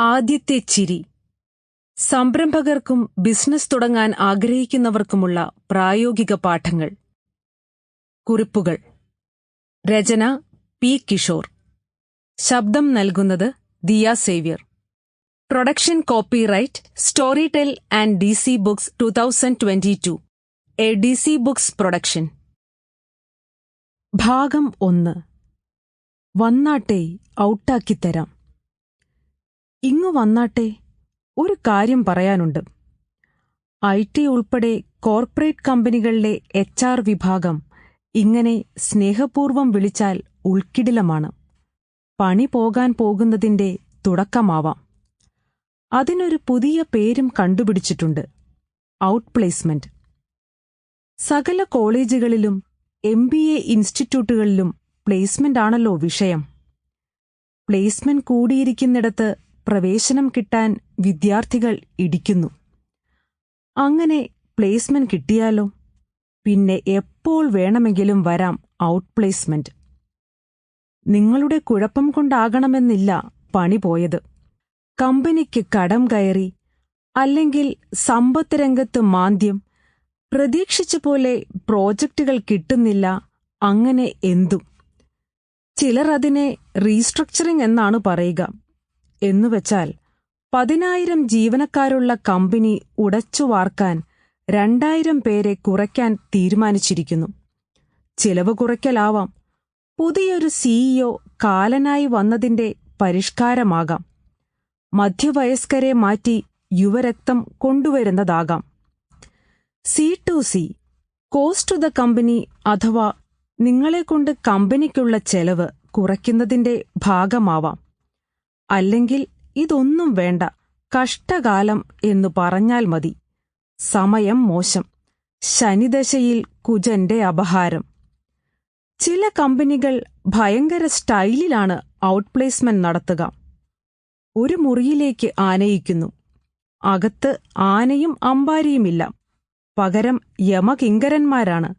ആദ്യത്തെ ചിരി. സംരംഭകർക്കും ബിസിനസ് തുടങ്ങാൻ ആഗ്രഹിക്കുന്നവർക്കുമുള്ള പ്രായോഗിക പാഠങ്ങൾ. കുറിപ്പുകൾ. രചന പി കിഷോർ. ശബ്ദം നൽകുന്നത് Diya Xavier. Production copyright Storytel and D C books two thousand twenty two. A D C books production. ഭാഗം ഒന്ന്. വന്നാട്ടെ ഔട്ടാക്കിത്തരാം ഇങ്ങു വന്നാട്ടെ ഒരു കാര്യം പറയാനുണ്ട്. ഐ ടി ഉൾപ്പെടെ കോർപ്പറേറ്റ് കമ്പനികളിലെ എച്ച് ആർ വിഭാഗം ഇങ്ങനെ സ്നേഹപൂർവം വിളിച്ചാൽ ഉൾക്കിടിലമാണ്. പണി പോകാൻ പോകുന്നതിന്റെ തുടക്കമാവാം. അതിനൊരു പുതിയ പേരും കണ്ടുപിടിച്ചിട്ടുണ്ട് ഔട്ട് പ്ലേസ്മെന്റ് സകല കോളേജുകളിലും എം ബി എ ഇൻസ്റ്റിറ്റ്യൂട്ടുകളിലും പ്ലേസ്മെന്റ് ആണല്ലോ വിഷയം. പ്ലേസ്മെന്റ് കൂടിയിരിക്കുന്നിടത്ത് പ്രവേശനം കിട്ടാൻ വിദ്യാർത്ഥികൾ ഇടിക്കുന്നു. അങ്ങനെ പ്ലേസ്മെന്റ് കിട്ടിയാലോ? പിന്നെ എപ്പോൾ വേണമെങ്കിലും വരാം ഔട്ട് പ്ലേസ്മെന്റ് നിങ്ങളുടെ കുഴപ്പം കൊണ്ടാകണമെന്നില്ല പണി പോയത്. കമ്പനിക്ക് കടം കയറി അല്ലെങ്കിൽ സമ്പത്ത് രംഗത്ത് മാന്ദ്യം പ്രതീക്ഷിച്ച പോലെ പ്രോജക്റ്റുകൾ കിട്ടുന്നില്ല അങ്ങനെ എന്തും. ചിലർ അതിനെ റീസ്ട്രക്ചറിംഗ് എന്നാണ് പറയുക. എന്നുവെച്ചാൽ പതിനായിരം ജീവനക്കാരുള്ള കമ്പനി ഉടച്ചു വാർക്കാൻ രണ്ടായിരം പേരെ കുറയ്ക്കാൻ തീരുമാനിച്ചിരിക്കുന്നു. ചിലവ് കുറയ്ക്കലാവാം. പുതിയൊരു സിഇഒ കാലനായി വന്നതിന്റെ പരിഷ്കാരമാകാം. മധ്യവയസ്കരെ മാറ്റി യുവരക്തം കൊണ്ടുവരുന്നതാകാം. C T C cost to the company അഥവാ നിങ്ങളെക്കൊണ്ട് കമ്പനിക്കുള്ള ചെലവ് കുറയ്ക്കുന്നതിന്റെ ഭാഗമാവാം. അല്ലെങ്കിൽ ഇതൊന്നും വേണ്ട കഷ്ടകാലം എന്നു പറഞ്ഞാൽ മതി. സമയം മോശം ശനിദശയിൽ കുജന്റെ അപഹാരം. ചില കമ്പനികൾ ഭയങ്കര സ്റ്റൈലിലാണ് ഔട്ട്പ്ലേസ്മെന്റ് നടത്തുക. ഒരു മുറിയിലേക്ക് ആനയിക്കുന്നു. അകത്ത് ആനയും അമ്പാരിയുമില്ല. പകരം യമകിങ്കരന്മാരാണ്.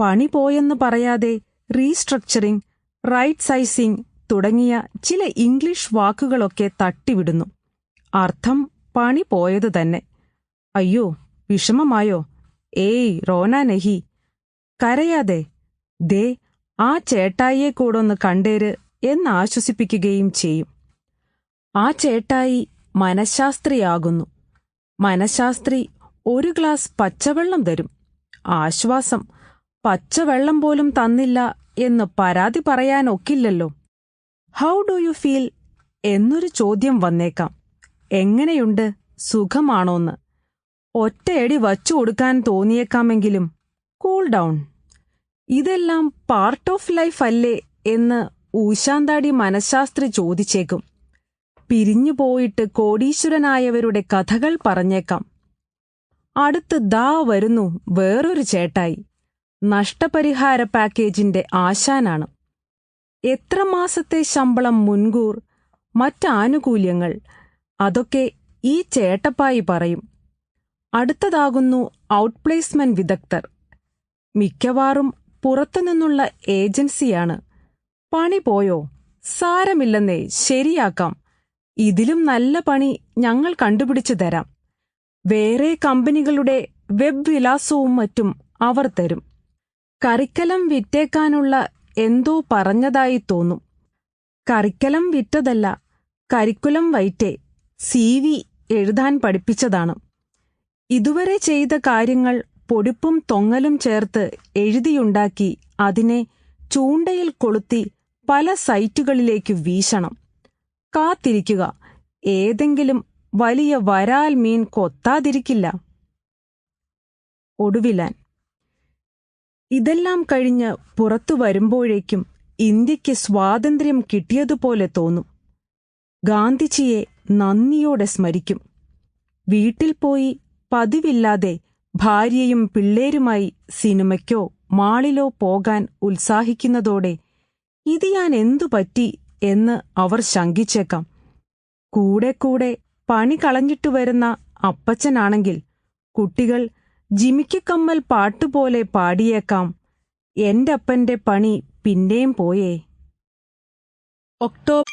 പണി പോയെന്ന് പറയാതെ റീസ്ട്രക്ചറിംഗ് റൈറ്റ് സൈസിംഗ് തുടങ്ങിയ ചില ഇംഗ്ലീഷ് വാക്കുകളൊക്കെ തട്ടിവിടുന്നു. അർത്ഥം പണി പോയത് തന്നെ. അയ്യോ വിഷമമായോ? ഏയ് റോന നെഹി. കരയാതെ. ദേ ആ ചേട്ടായിയെ ഒന്ന് കണ്ടേര് എന്ന് ആശ്വസിപ്പിക്കുകയും ചെയ്യും. ആ ചേട്ടായി മനഃശാസ്ത്രിയാകുന്നു. മനഃശാസ്ത്രി ഒരു ഗ്ലാസ് പച്ചവെള്ളം തരും. ആശ്വാസം പച്ചവെള്ളം പോലും തന്നില്ല എന്ന് പരാതി പറയാനൊക്കില്ലല്ലോ. ഹൗ ഡു യു ഫീൽ എന്നൊരു ചോദ്യം വന്നേക്കാം. എങ്ങനെയുണ്ട്? സുഖമാണോന്ന്. ഒറ്റയടി വച്ചു കൊടുക്കാൻ തോന്നിയേക്കാമെങ്കിലും കൂൾ ഡൗൺ ഇതെല്ലാം പാർട്ട് ഓഫ് ലൈഫ് അല്ലേ എന്ന് ഊശാന്താടി മനഃശാസ്ത്രി ചോദിച്ചേക്കും. പിരിഞ്ഞു പോയിട്ട് കോടീശ്വരനായവരുടെ കഥകൾ പറഞ്ഞേക്കാം. അടുത്ത് ദാ വരുന്നു വേറൊരു ചേട്ടായി. നഷ്ടപരിഹാര പാക്കേജിന്റെ ആശാനാണ്. എത്ര മാസത്തെ ശമ്പളം മുൻകൂർ മറ്റാനുകൂല്യങ്ങൾ അതൊക്കെ ഈ ചേട്ടപ്പായി പറയും. അടുത്തതാകുന്നു ഔട്ട്പ്ലേസ്മെന്റ് വിദഗ്ധർ. മിക്കവാറും പുറത്തുനിന്നുള്ള ഏജൻസിയാണ്. പണി പോയോ? സാരമില്ലെന്നേ ശരിയാക്കാം. ഇതിലും നല്ല പണി ഞങ്ങൾ കണ്ടുപിടിച്ചു തരാം. വേറെ കമ്പനികളുടെ വെബ് വിലാസവും മറ്റും അവർ തരും. കറിക്കലം വിറ്റേക്കാനുള്ള എന്തോ പറഞ്ഞതായി തോന്നും. കറിക്കലം വിറ്റതല്ല കരിക്കുലം വൈറ്റേ സി വി എഴുതാൻ പഠിപ്പിച്ചതാണ്. ഇതുവരെ ചെയ്ത കാര്യങ്ങൾ പൊടിപ്പും തൊങ്ങലും ചേർത്ത് എഴുതിയുണ്ടാക്കി അതിനെ ചൂണ്ടയിൽ കൊളുത്തി പല സൈറ്റുകളിലേക്ക് വീശണം. കാത്തിരിക്കുക ഏതെങ്കിലും വലിയ വരാൽ മീൻ കൊത്താതിരിക്കില്ല. ഒടുവിലാൻ ഇതെല്ലാം കഴിഞ്ഞ് പുറത്തു വരുമ്പോഴേക്കും ഇന്ത്യയ്ക്ക് സ്വാതന്ത്ര്യം കിട്ടിയതുപോലെ തോന്നും. ഗാന്ധിജിയെ നന്ദിയോടെ സ്മരിക്കും. വീട്ടിൽ പോയി പതിവില്ലാതെ ഭാര്യയും പിള്ളേരുമായി സിനിമയ്ക്കോ മാളിലോ പോകാൻ ഉത്സാഹിക്കുന്നതോടെ ഇത് ഞാൻ എന്തു പറ്റി എന്ന് അവർ ശങ്കിച്ചേക്കാം. കൂടെ കൂടെ പണി കളഞ്ഞിട്ടു വരുന്ന അപ്പച്ചനാണെങ്കിൽ കുട്ടികൾ ജിമിക്കിക്കമ്മൽ പാട്ടുപോലെ പാടിയേക്കാം. എന്റെ അപ്പന്റെ പണി പിന്നെയും പോയേ. ഒക്ടോബർ?